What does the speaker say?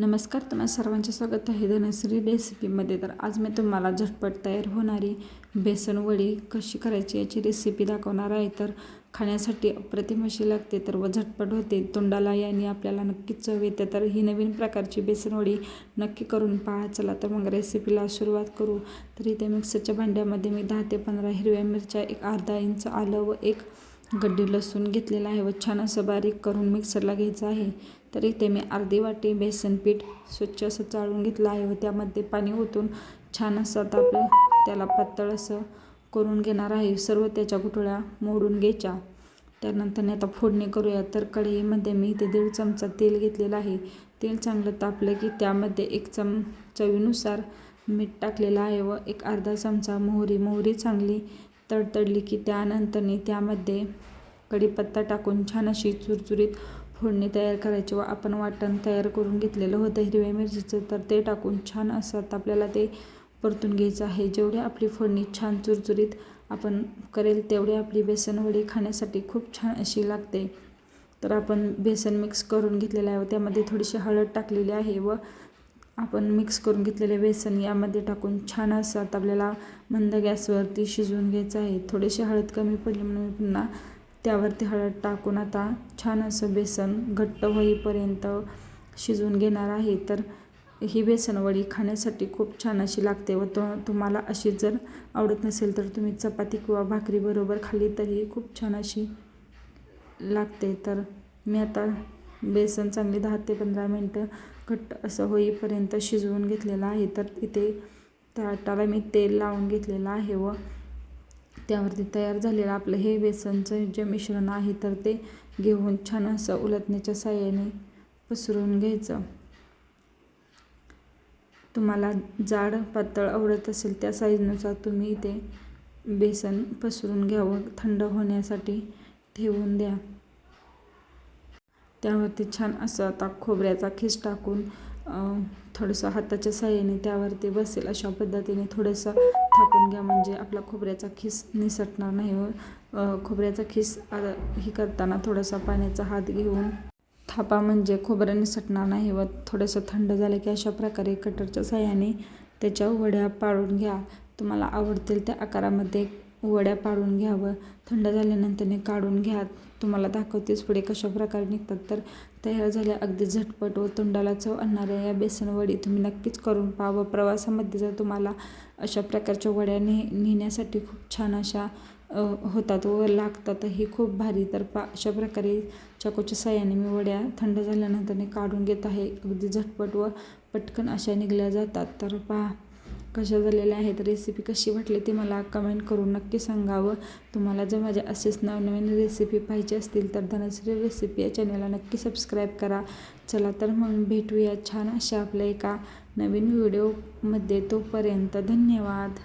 नमस्कार तुम्हा सर्वांचे स्वागत आहे धनश्री रेसिपीमध्ये तर आज मी तुम्हाला झटपट तयार होणारी बेसन वडी कशी करायची याची रेसिपी दाखवणार आहे. तर खाण्यासाठी अप्रतिम अशी लागते तर व झटपट होते. तोंडाला याने आपल्याला नक्कीच चव येते. तर ही नवीन प्रकारची बेसनवडी नक्की करून पाहा. चला तर मग रेसिपीला सुरुवात करू. तर इथे मिक्सरच्या भांड्यामध्ये मी दहा ते पंधरा हिरव्या मिरच्या एक अर्धा इंच आलं व एक गड्डी लसूण घेतलेला आहे व छान असं बारीक करून मिक्सरला घ्यायचं आहे. तर इथे मी अर्धी वाटी बेसन पीठ स्वच्छ असं चाळून घेतलं आहे व त्यामध्ये पाणी ओतून छान असं आता आपलं त्याला पातळ असं करून घेणार आहे. सर्व त्याच्या गुठळ्या मोडून घ्यायच्या. त्यानंतर आता फोडणी करूया. तर कढईमध्ये मी इथे दीड चमचा तेल घेतलेलं आहे. तेल चांगलं तापलं की त्यामध्ये एक चम चवीनुसार मीठ टाकलेलं आहे व एक अर्धा चमचा मोहरी. मोहरी चांगली तडतडली की त्यानंतरने त्यामध्ये कढीपत्ता टाकून छान अशी चुरचुरीत फोडणी तयार करायची व आपण वाटण तयार करून घेतलेलं होतं हिरव्या मिरचीचं. तर ते टाकून छान असं आता आपल्याला ते परतून घ्यायचं आहे. जेवढी आपली फोडणी छान चुरचुरीत आपण करेल तेवढी आपली बेसनवडी खाण्यासाठी खूप छान अशी लागते. तर आपण बेसन मिक्स करून घेतलेलं आहे व त्यामध्ये थोडीशी हळद टाकलेली आहे व आपण मिक्स करून घेतलेले बेसन यामध्ये टाकून छान असं आता आपल्याला मंद गॅसवरती शिजवून घ्यायचं आहे. थोडीशी हळद कमी पडली म्हणून मी पुन्हा त्यावरती हळद टाकून आता छान असं बेसन घट्ट होईपर्यंत शिजवून घेणार आहे. तर ही बेसनवडी खाण्यासाठी खूप छान अशी लागते व तो तुम्हाला अशी जर आवडत नसेल तर तुम्ही चपाती किंवा भाकरीबरोबर खाल्ली तरी खूप छान अशी लागते. तर मी आता बेसन चांगले दहा ते पंधरा मिनटं घट्ट असं होईपर्यंत शिजवून घेतलेलं आहे. तर इथे ताटाला मी तेल लावून घेतलेलं आहे व त्यावरती तयार झालेलं आपलं हे बेसनचं जे मिश्रण आहे तर ते घेऊन छान असं उलटण्याच्या साह्याने पसरून घ्यायचं. तुम्हाला जाड पातळ आवडत असेल त्या साईजनुसार तुम्ही इथे बेसन पसरून घ्यावं. थंड होण्यासाठी ठेवून द्या. त्यावरती छान असं आता खोबऱ्याचा खिस टाकून थोडंसं हाताच्या साह्याने त्यावरती बसेल अशा पद्धतीने थोडंसं थापून घ्या. म्हणजे आपला खोबऱ्याचा खिस निसटणार नाही हो. व खोबऱ्याचा खिस ही करताना थोडासा पाण्याचा हात घेऊन थापा. म्हणजे खोबरं निसटणार नाही व थोडंसं थंड झालं की अशा प्रकारे कटरच्या साह्याने त्याच्या वड्या पाळून घ्या. तुम्हाला आवडतील त्या आकारामध्ये वड्या पाडून घ्यावं. थंड झाल्यानंतरने काढून घ्या. तुम्हाला दाखवतेच पुढे कशा प्रकारे निघतात. तर तयार झाल्या. अगदी झटपट व तोंडाला चव आणणाऱ्या या बेसन वडी तुम्ही नक्कीच करून पाहावं. प्रवासामध्ये जर तुम्हाला अशा प्रकारच्या वड्या ने नेण्यासाठी खूप छान अशा होतात व लागतात ही खूप भारी. तर पा अशा प्रकारे चाकूच्या साह्याने मी वड्या थंड झाल्यानंतरने काढून घेत आहे. अगदी झटपट व पटकन अशा निघल्या जातात. तर पहा. कशा झालेल्या आहेत रेसिपी कशी वाटली ती मला कमेंट करून नक्की सांगावं. तुम्हाला जर माझ्या असेच नवनवीन रेसिपी पाहिजे असतील तर धनश्री रेसिपी या चॅनलला नक्की सबस्क्राईब करा. चला तर मग भेटूया छान अशा आपल्या एका नवीन व्हिडिओमध्ये तोपर्यंत धन्यवाद.